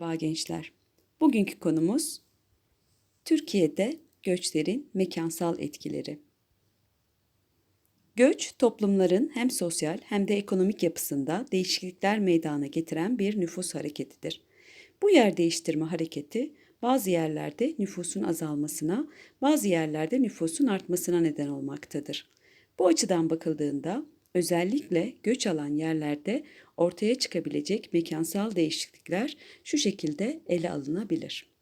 Merhaba gençler. Bugünkü konumuz Türkiye'de göçlerin mekansal etkileri. Göç, toplumların hem sosyal hem de ekonomik yapısında değişiklikler meydana getiren bir nüfus hareketidir. Bu yer değiştirme hareketi bazı yerlerde nüfusun azalmasına, bazı yerlerde nüfusun artmasına neden olmaktadır. Bu açıdan bakıldığında özellikle göç alan yerlerde ortaya çıkabilecek mekansal değişiklikler şu şekilde ele alınabilir.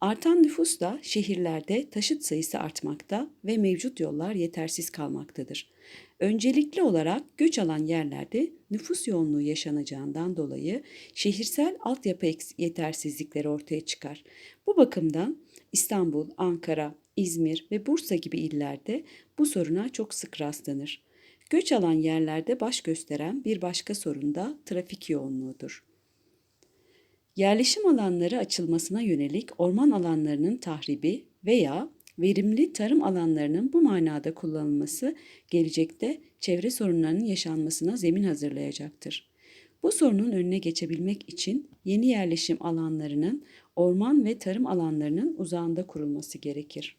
Artan nüfusla şehirlerde taşıt sayısı artmakta ve mevcut yollar yetersiz kalmaktadır. Öncelikli olarak göç alan yerlerde nüfus yoğunluğu yaşanacağından dolayı şehirsel altyapı yetersizlikleri ortaya çıkar. Bu bakımdan İstanbul, Ankara, İzmir ve Bursa gibi illerde bu soruna çok sık rastlanır. Göç alan yerlerde baş gösteren bir başka sorun da trafik yoğunluğudur. Yerleşim alanları açılmasına yönelik orman alanlarının tahribi veya verimli tarım alanlarının bu manada kullanılması gelecekte çevre sorunlarının yaşanmasına zemin hazırlayacaktır. Bu sorunun önüne geçebilmek için yeni yerleşim alanlarının orman ve tarım alanlarının uzağında kurulması gerekir.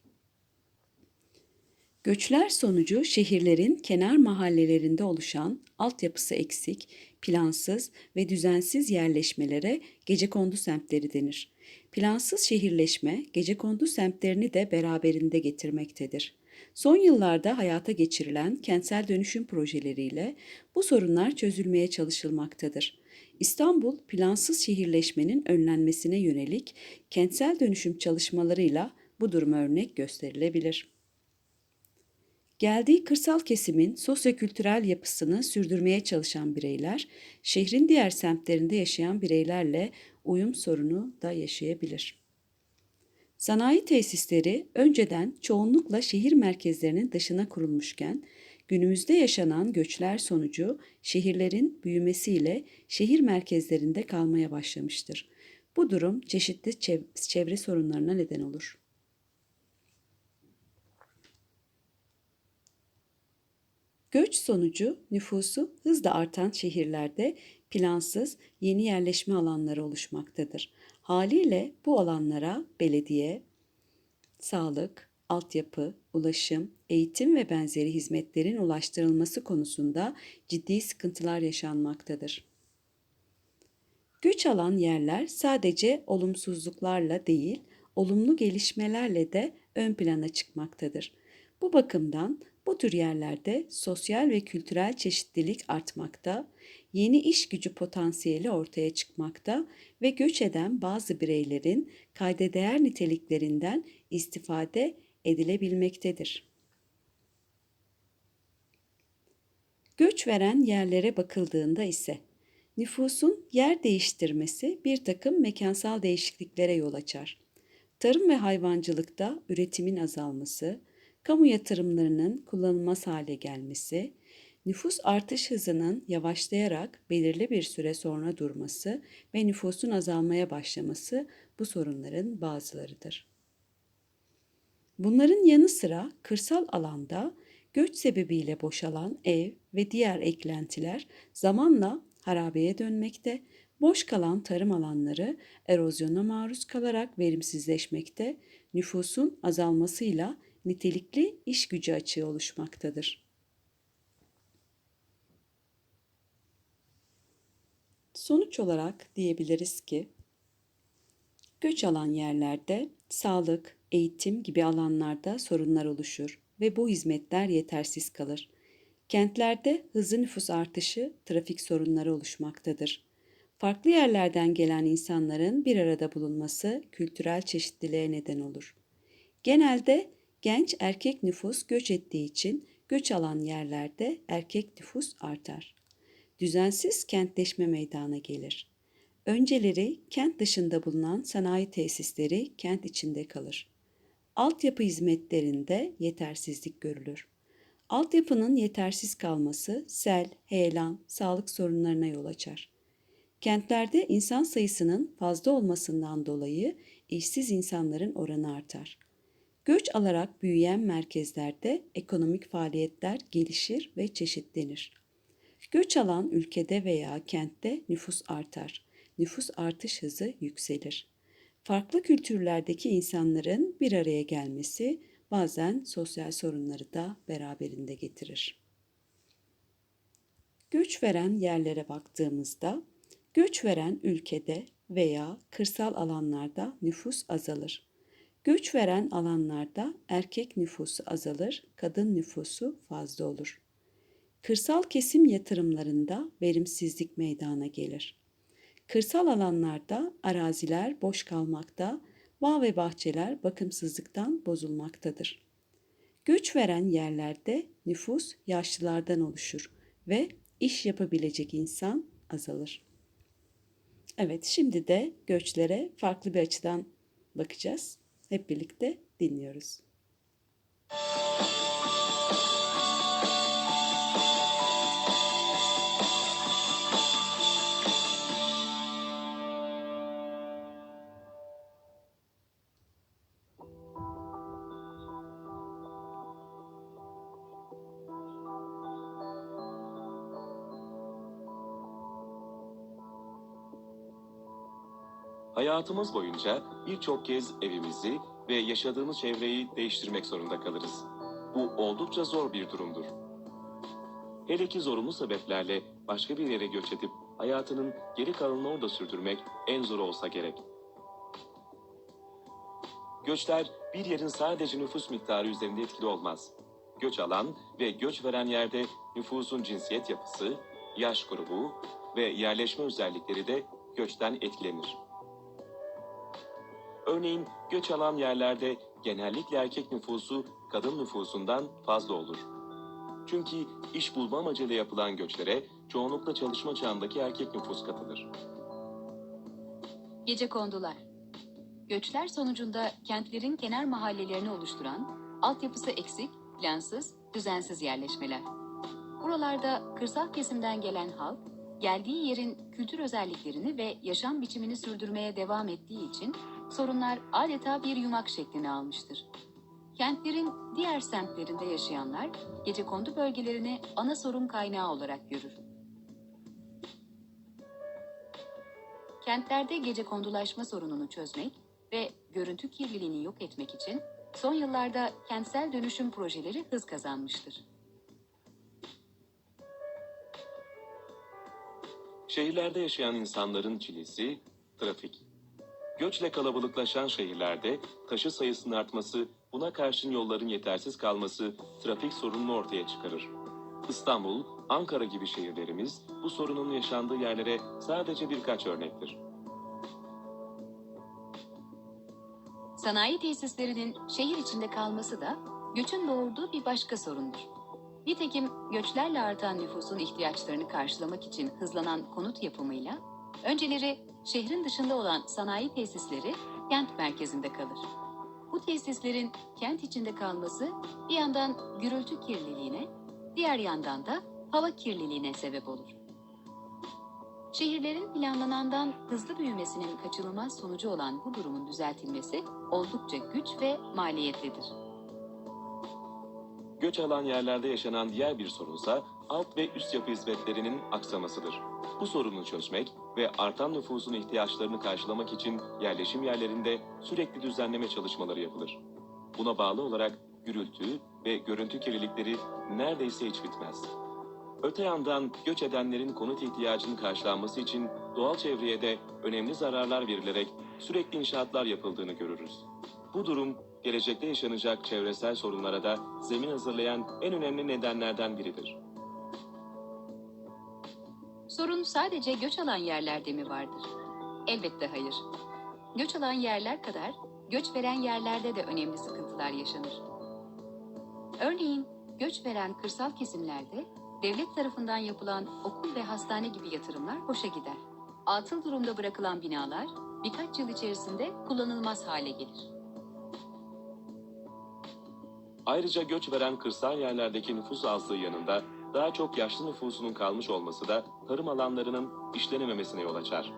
Göçler sonucu şehirlerin kenar mahallelerinde oluşan altyapısı eksik, plansız ve düzensiz yerleşmelere gecekondu semtleri denir. Plansız şehirleşme gecekondu semtlerini de beraberinde getirmektedir. Son yıllarda hayata geçirilen kentsel dönüşüm projeleriyle bu sorunlar çözülmeye çalışılmaktadır. İstanbul plansız şehirleşmenin önlenmesine yönelik kentsel dönüşüm çalışmalarıyla bu duruma örnek gösterilebilir. Geldiği kırsal kesimin sosyokültürel yapısını sürdürmeye çalışan bireyler, şehrin diğer semtlerinde yaşayan bireylerle uyum sorunu da yaşayabilir. Sanayi tesisleri önceden çoğunlukla şehir merkezlerinin dışına kurulmuşken, günümüzde yaşanan göçler sonucu şehirlerin büyümesiyle şehir merkezlerinde kalmaya başlamıştır. Bu durum çeşitli çevre sorunlarına neden olur. Göç sonucu nüfusu hızla artan şehirlerde plansız yeni yerleşme alanları oluşmaktadır. Haliyle bu alanlara belediye, sağlık, altyapı, ulaşım, eğitim ve benzeri hizmetlerin ulaştırılması konusunda ciddi sıkıntılar yaşanmaktadır. Göç alan yerler sadece olumsuzluklarla değil, olumlu gelişmelerle de ön plana çıkmaktadır. Bu bakımdan bu tür yerlerde sosyal ve kültürel çeşitlilik artmakta, yeni iş gücü potansiyeli ortaya çıkmakta ve göç eden bazı bireylerin kayda niteliklerinden istifade edilebilmektedir. Göç veren yerlere bakıldığında ise nüfusun yer değiştirmesi bir takım mekansal değişikliklere yol açar. Tarım ve hayvancılıkta üretimin azalması, kamu yatırımlarının kullanılmaz hale gelmesi, nüfus artış hızının yavaşlayarak belirli bir süre sonra durması ve nüfusun azalmaya başlaması bu sorunların bazılarıdır. Bunların yanı sıra kırsal alanda göç sebebiyle boşalan ev ve diğer eklentiler zamanla harabeye dönmekte, boş kalan tarım alanları erozyona maruz kalarak verimsizleşmekte, nüfusun azalmasıyla nitelikli iş gücü açığı oluşmaktadır. Sonuç olarak diyebiliriz ki göç alan yerlerde sağlık, eğitim gibi alanlarda sorunlar oluşur ve bu hizmetler yetersiz kalır. Kentlerde hızlı nüfus artışı, trafik sorunları oluşmaktadır. Farklı yerlerden gelen insanların bir arada bulunması kültürel çeşitliliğe neden olur. Genelde Genç erkek nüfus göç ettiği için göç alan yerlerde erkek nüfus artar. Düzensiz kentleşme meydana gelir. Önceleri kent dışında bulunan sanayi tesisleri kent içinde kalır. Altyapı hizmetlerinde yetersizlik görülür. Altyapının yetersiz kalması sel, heyelan, sağlık sorunlarına yol açar. Kentlerde insan sayısının fazla olmasından dolayı işsiz insanların oranı artar. Göç alarak büyüyen merkezlerde ekonomik faaliyetler gelişir ve çeşitlenir. Göç alan ülkede veya kentte nüfus artar. nüfus artış hızı yükselir. Farklı kültürlerdeki insanların bir araya gelmesi bazen sosyal sorunları da beraberinde getirir. Göç veren yerlere baktığımızda göç veren ülkede veya kırsal alanlarda nüfus azalır. Göç veren alanlarda erkek nüfusu azalır, kadın nüfusu fazla olur. Kırsal kesim yatırımlarında verimsizlik meydana gelir. Kırsal alanlarda araziler boş kalmakta, bağ ve bahçeler bakımsızlıktan bozulmaktadır. Göç veren yerlerde nüfus yaşlılardan oluşur ve iş yapabilecek insan azalır. Evet, şimdi de göçlere farklı bir açıdan bakacağız. Hep birlikte dinliyoruz. Hayatımız boyunca birçok kez evimizi ve yaşadığımız çevreyi değiştirmek zorunda kalırız. Bu oldukça zor bir durumdur. Hele ki zorunlu sebeplerle başka bir yere göç edip hayatının geri kalanını orada sürdürmek en zor olsa gerek. Göçler bir yerin sadece nüfus miktarı üzerinde etkili olmaz. Göç alan ve göç veren yerde nüfusun cinsiyet yapısı, yaş grubu ve yerleşme özellikleri de göçten etkilenir. Örneğin göç alan yerlerde genellikle erkek nüfusu kadın nüfusundan fazla olur. Çünkü iş bulma amacıyla yapılan göçlere çoğunlukla çalışma çağındaki erkek nüfus katılır. Gecekondular Göçler sonucunda kentlerin kenar mahallelerini oluşturan, altyapısı eksik, plansız, düzensiz yerleşmeler. Buralarda kırsal kesimden gelen halk, geldiği yerin kültür özelliklerini ve yaşam biçimini sürdürmeye devam ettiği için sorunlar adeta bir yumak şeklini almıştır. Kentlerin diğer semtlerinde yaşayanlar gecekondu bölgelerini ana sorun kaynağı olarak görür. Kentlerde gecekondulaşma sorununu çözmek ve görüntü kirliliğini yok etmek için son yıllarda kentsel dönüşüm projeleri hız kazanmıştır. Şehirlerde yaşayan insanların çilesi trafik. Göçle kalabalıklaşan şehirlerde taşı sayısının artması, buna karşın yolların yetersiz kalması trafik sorununu ortaya çıkarır. İstanbul, Ankara gibi şehirlerimiz bu sorunun yaşandığı yerlere sadece birkaç örnektir. Sanayi tesislerinin şehir içinde kalması da göçün doğurduğu bir başka sorundur. Nitekim göçlerle artan nüfusun ihtiyaçlarını karşılamak için hızlanan konut yapımıyla önceleri şehrin dışında olan sanayi tesisleri kent merkezinde kalır. Bu tesislerin kent içinde kalması bir yandan gürültü kirliliğine, diğer yandan da hava kirliliğine sebep olur. Şehirlerin planlanandan hızlı büyümesinin kaçınılmaz sonucu olan bu durumun düzeltilmesi oldukça güç ve maliyetlidir. Göç alan yerlerde yaşanan diğer bir sorunsa alt ve üst yapı hizmetlerinin aksamasıdır. Bu sorunu çözmek ve artan nüfusun ihtiyaçlarını karşılamak için yerleşim yerlerinde sürekli düzenleme çalışmaları yapılır. Buna bağlı olarak gürültü ve görüntü kirlilikleri neredeyse hiç bitmez. Öte yandan göç edenlerin konut ihtiyacının karşılanması için doğal çevreye de önemli zararlar verilerek sürekli inşaatlar yapıldığını görürüz. Bu durum gelecekte yaşanacak çevresel sorunlara da zemin hazırlayan en önemli nedenlerden biridir. Sorun sadece göç alan yerlerde mi vardır? Elbette hayır. Göç alan yerler kadar göç veren yerlerde de önemli sıkıntılar yaşanır. Örneğin göç veren kırsal kesimlerde devlet tarafından yapılan okul ve hastane gibi yatırımlar boşa gider. Atıl durumda bırakılan binalar birkaç yıl içerisinde kullanılmaz hale gelir. Ayrıca göç veren kırsal yerlerdeki nüfus azlığı yanında daha çok yaşlı nüfusunun kalmış olması da tarım alanlarının işlenememesine yol açar.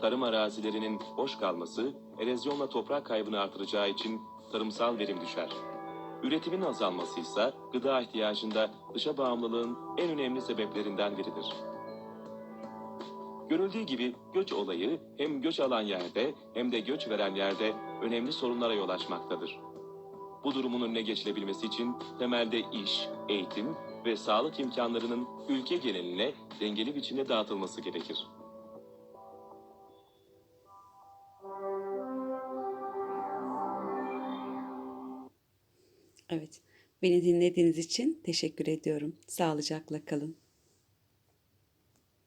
Tarım arazilerinin boş kalması erozyonla toprak kaybını artıracağı için tarımsal verim düşer. Üretimin azalması ise gıda ihtiyacında dışa bağımlılığın en önemli sebeplerinden biridir. Görüldüğü gibi göç olayı hem göç alan yerde hem de göç veren yerde önemli sorunlara yol açmaktadır. Bu durumun önüne geçilebilmesi için temelde iş, eğitim ve sağlık imkanlarının ülke geneline dengeli biçimde dağıtılması gerekir. Evet, beni dinlediğiniz için teşekkür ediyorum. Sağlıcakla kalın.